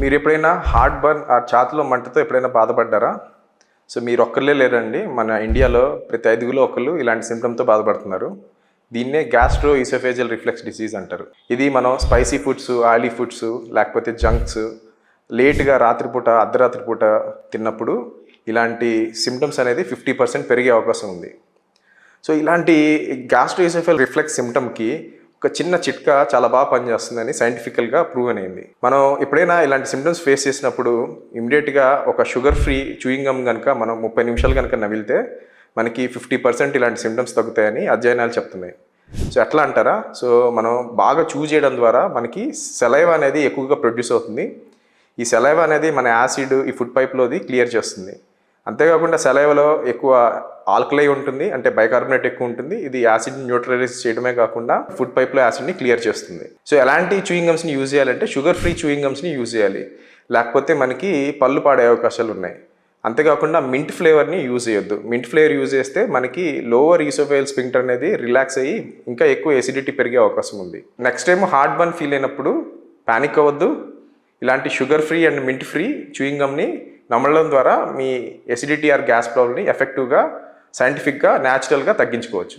మీరు ఎప్పుడైనా heart burn ఆ ఛాతిలో మంటతో ఎప్పుడైనా బాధపడ్డారా? సో మీరు ఒక్కళ్ళే లేరండి. మన ఇండియాలో ప్రతి ఐదుగులో ఒకళ్ళు ఇలాంటి సిమ్టమ్తో బాధపడుతున్నారు. దీన్నే గ్యాస్ట్రో ఈసోఫేజియల్ రిఫ్లెక్స్ డిసీజ్ అంటారు. ఇది మనం స్పైసీ ఫుడ్స్ ఆయిలీ ఫుడ్స్ లేకపోతే జంక్స్ లేట్గా రాత్రిపూట అర్ధరాత్రి పూట తిన్నప్పుడు ఇలాంటి సిమ్టమ్స్ అనేది ఫిఫ్టీ పర్సెంట్ పెరిగే అవకాశం ఉంది. సో ఇలాంటి గ్యాస్ట్రో గ్యాస్ట్రోఇసోఫెల్ రిఫ్లెక్స్ సిమ్టమ్కి ఒక చిన్న చిట్కా చాలా బాగా పనిచేస్తుందని సైంటిఫికల్గా ప్రూవ్ అయింది మనం ఎప్పుడైనా ఇలాంటి సిమ్టమ్స్ ఫేస్ చేసినప్పుడు ఇమీడియట్గా ఒక షుగర్ ఫ్రీ చూయింగ్ గమ్ కనుక మనం ముప్పై నిమిషాలు కనుక నవిలితే మనకి ఫిఫ్టీ పర్సెంట్ ఇలాంటి సిమ్టమ్స్ తగ్గుతాయని అధ్యయనాలు చెప్తున్నాయి. సో ఎట్లా అంటారా? సో మనం బాగా చూజ్ చేయడం ద్వారా మనకి సెలైవ్ అనేది ఎక్కువగా ప్రొడ్యూస్ అవుతుంది. ఈ సెలైవ్ అనేది మన యాసిడ్ ఈ ఫుడ్ పైప్లోది క్లియర్ చేస్తుంది. అంతేకాకుండా సెలైవలో ఎక్కువ ఆల్కలై ఉంటుంది అంటే బైకార్బోనేట్ ఎక్కువ ఉంటుంది. ఇది యాసిడ్ న్యూట్రలైజ్ చేయడమే కాకుండా ఫుడ్ పైప్లో యాసిడ్ని క్లియర్ చేస్తుంది. సో ఎలాంటి చూయింగ్ గమ్స్ని యూజ్ చేయాలంటే షుగర్ ఫ్రీ చూయింగ్ గమ్స్ని యూజ్ చేయాలి. లేకపోతే మనకి పళ్ళు పాడే అవకాశాలు ఉన్నాయి. అంతేకాకుండా మింట్ ఫ్లేవర్ని యూజ్ చేయొద్దు. మింట్ ఫ్లేవర్ యూజ్ చేస్తే మనకి లోవర్ ఈసోఫైల్ స్పింక్ట్ అనేది రిలాక్స్ అయ్యి ఇంకా ఎక్కువ ఎసిడిటీ పెరిగే అవకాశం ఉంది. Next time heartburn feel అయినప్పుడు పానిక్ అవ్వద్దు. ఇలాంటి sugar free and mint free chewing గమ్ని నమ్మడం ద్వారా మీ ఎసిడిటీ ఆర్ గ్యాస్ ప్రాబ్లమ్ని ఎఫెక్టివ్గా సైంటిఫిక్గా న్యాచురల్గా తగ్గించుకోవచ్చు.